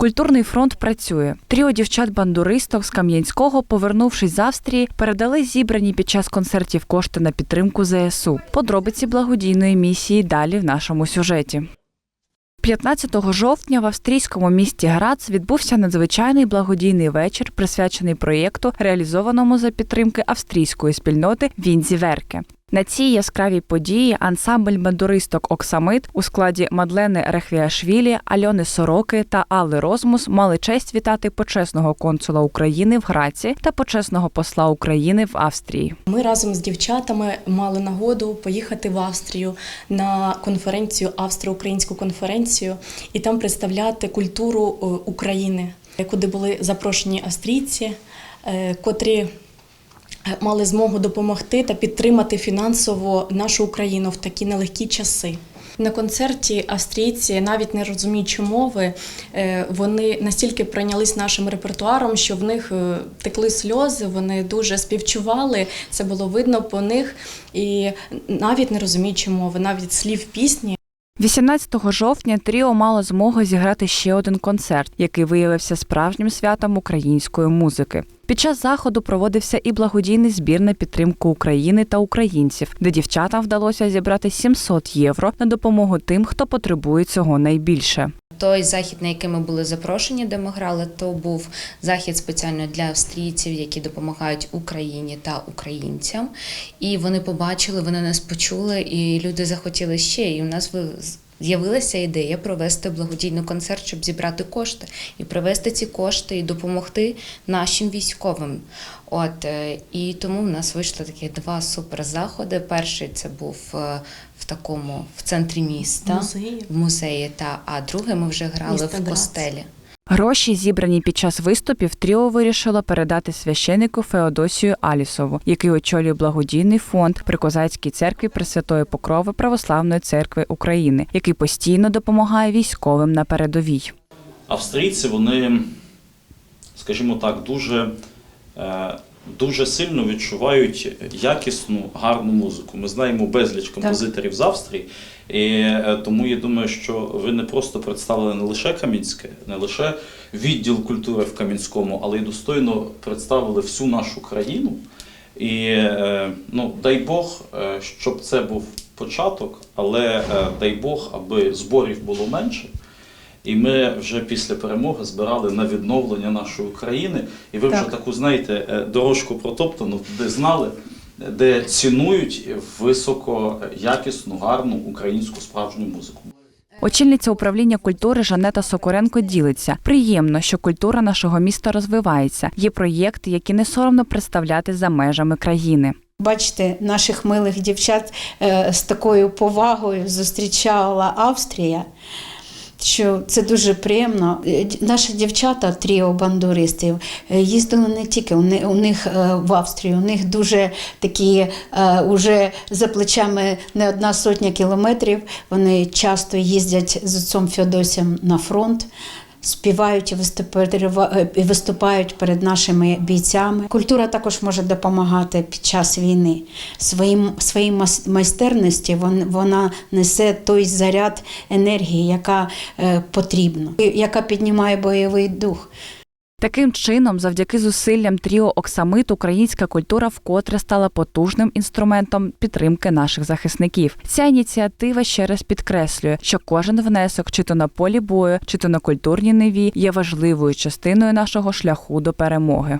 Культурний фронт працює. Тріо дівчат-бандуристок з Кам'янського, повернувшись з Австрії, передали зібрані під час концертів кошти на підтримку ЗСУ. Подробиці благодійної місії далі в нашому сюжеті. 15 жовтня в австрійському місті Грац відбувся надзвичайний благодійний вечір, присвячений проєкту, реалізованому за підтримки австрійської спільноти Вінзі Верке. На цій яскравій події ансамбль бандуристок Оксамит у складі Мадлени Рехвіашвілі, Альони Сороки та Алли Розмус мали честь вітати почесного консула України в Граці та почесного посла України в Австрії. Ми разом з дівчатами мали нагоду поїхати в Австрію на конференцію, австро-українську конференцію, і там представляти культуру е, України, куди були запрошені австрійці, е, котрі мали змогу допомогти та підтримати фінансово нашу Україну в такі нелегкі часи. На концерті австрійці, навіть не розуміючи мови, е, вони настільки прийнялись нашим репертуаром, що в них е, текли сльози, вони дуже співчували. Це було видно по них, і навіть не розуміючи мови, навіть слів пісні. 18 жовтня Тріо мало змогу зіграти ще один концерт, який виявився справжнім святом української музики. Під час заходу проводився і благодійний збір на підтримку України та українців, де дівчатам вдалося зібрати 700 євро на допомогу тим, хто потребує цього найбільше. Той захід, на який ми були запрошені, де ми грали, то був захід спеціально для австрійців, які допомагають Україні та українцям. І вони побачили, вони нас почули, і люди захотіли ще. І у нас ви- з'явилася ідея провести благодійний концерт, щоб зібрати кошти і провести ці кошти і допомогти нашим військовим. От е, і тому в нас вийшло такі два суперзаходи. Перший це був е, в такому в центрі міста Музеї. в музеї, та а друге ми вже грали Міста в Грац. костелі. Гроші, зібрані під час виступів, Тріо вирішило передати священику Феодосію Алісову, який очолює благодійний фонд при Козацькій церкві Пресвятої Покрови Православної церкви України, який постійно допомагає військовим на передовій. австрійці вони, скажімо так, дуже, е, дуже сильно відчувають якісну, гарну музику. Ми знаємо безліч композиторів з Австрії, і е, тому я думаю, що ви не просто представили не лише Кам'янське, не лише відділ культури в Кам'янському, але й достойно представили всю нашу країну. І е, ну, дай Бог, е, щоб це був початок, але дай Бог, аби зборів було менше. І ми вже після перемоги збирали на відновлення нашої України. І ви вже таку, знаєте, е, дорожку протоптану, де знали, де цінують високо якісну, гарну українську справжню музику. Очільниця управління культури Жанета Сокоренко ділиться. Приємно, що культура нашого міста розвивається. Є проєкти, які не соромно представляти за межами країни. Бачите, наших милих дівчат е, з такою повагою зустрічала Австрія. Що це дуже приємно. Е, Наші дівчата, тріо бандуристів, е, їздили не тільки у них у них е, в Австрію, у них дуже такі уже за плечами не одна сотня кілометрів. Вони часто їздять з отцом Феодосієм на фронт. Співають і виступають, перед нашими бійцями. Культура також може допомагати під час війни. Своїм, своїй майстерності вон- вона несе той заряд енергії, яка е, потрібна, яка піднімає бойовий дух. Таким чином, завдяки зусиллям тріо Оксамит, українська культура вкотре стала потужним інструментом підтримки наших захисників. Ця ініціатива ще раз підкреслює, що кожен внесок, чи то на полі бою, чи то на культурній ниві, є важливою частиною нашого шляху до перемоги.